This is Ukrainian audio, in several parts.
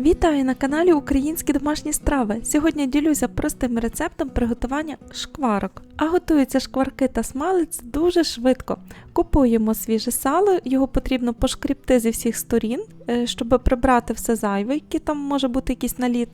Вітаю на каналі Українські домашні страви. Сьогодні ділюся простим рецептом приготування шкварок. А готуються шкварки та смалець дуже швидко. Купуємо свіже сало, його потрібно пошкрібти зі всіх сторін, е, щоб прибрати все зайве, які там може бути якийсь наліт.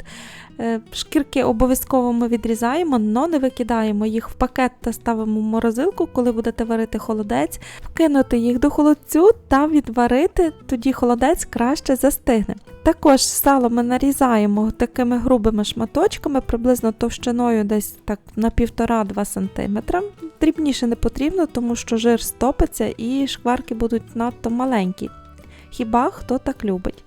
Е, Шкірки обов'язково ми відрізаємо, але не викидаємо їх в пакет та ставимо в морозилку, коли будете варити холодець, вкинути їх до холодцю та відварити, тоді холодець краще застигне. Також сало ми нарізаємо такими грубими шматочками, приблизно товщиною десь так на 1,5-2 см. Дрібніше не потрібно, тому що жир стопиться і шкварки будуть надто маленькі. Хіба хто так любить?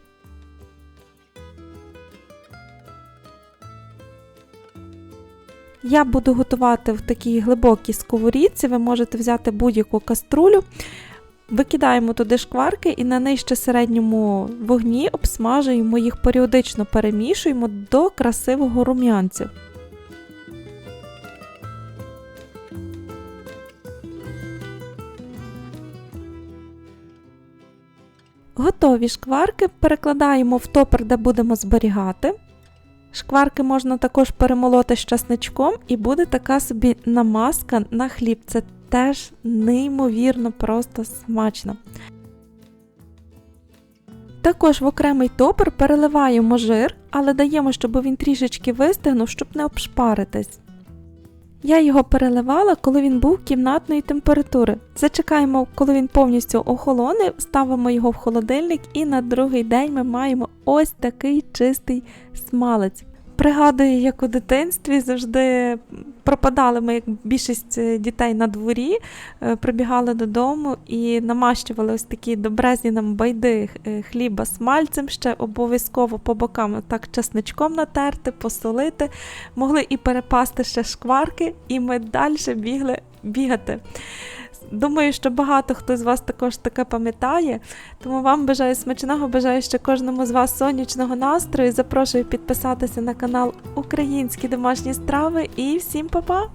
Я буду готувати в такій глибокій сковорідці. Ви можете взяти будь-яку каструлю. Викидаємо туди шкварки і на нижче середньому вогні обсмажуємо їх періодично перемішуємо до красивого рум'янцю. Готові шкварки перекладаємо в топер, де будемо зберігати. Шкварки можна також перемолоти з часничком, і буде така собі намазка на хліб. Це теж неймовірно просто смачно. Також в окремий топер переливаємо жир, але даємо, щоб він трішечки вистигнув, щоб не обшпаритись. Я його переливала, коли він був кімнатної температури. Зачекаємо, коли він повністю охолоне, ставимо його в холодильник і на другий день ми маємо ось такий чистий смалець. Пригадую, як у дитинстві завжди пропадали ми, як більшість е, дітей на дворі, е, прибігали додому і намащували ось такі добрезні нам байди е, хліба смальцем, ще обов'язково по бокам так чесничком натерти, посолити. Могли і перепасти ще шкварки, і ми далі бігли бігати. Думаю, що багато хто з вас також таке пам'ятає, тому вам бажаю смачного, бажаю ще кожному з вас сонячного настрою. Запрошую підписатися на канал Українські домашні страви і всім па-па!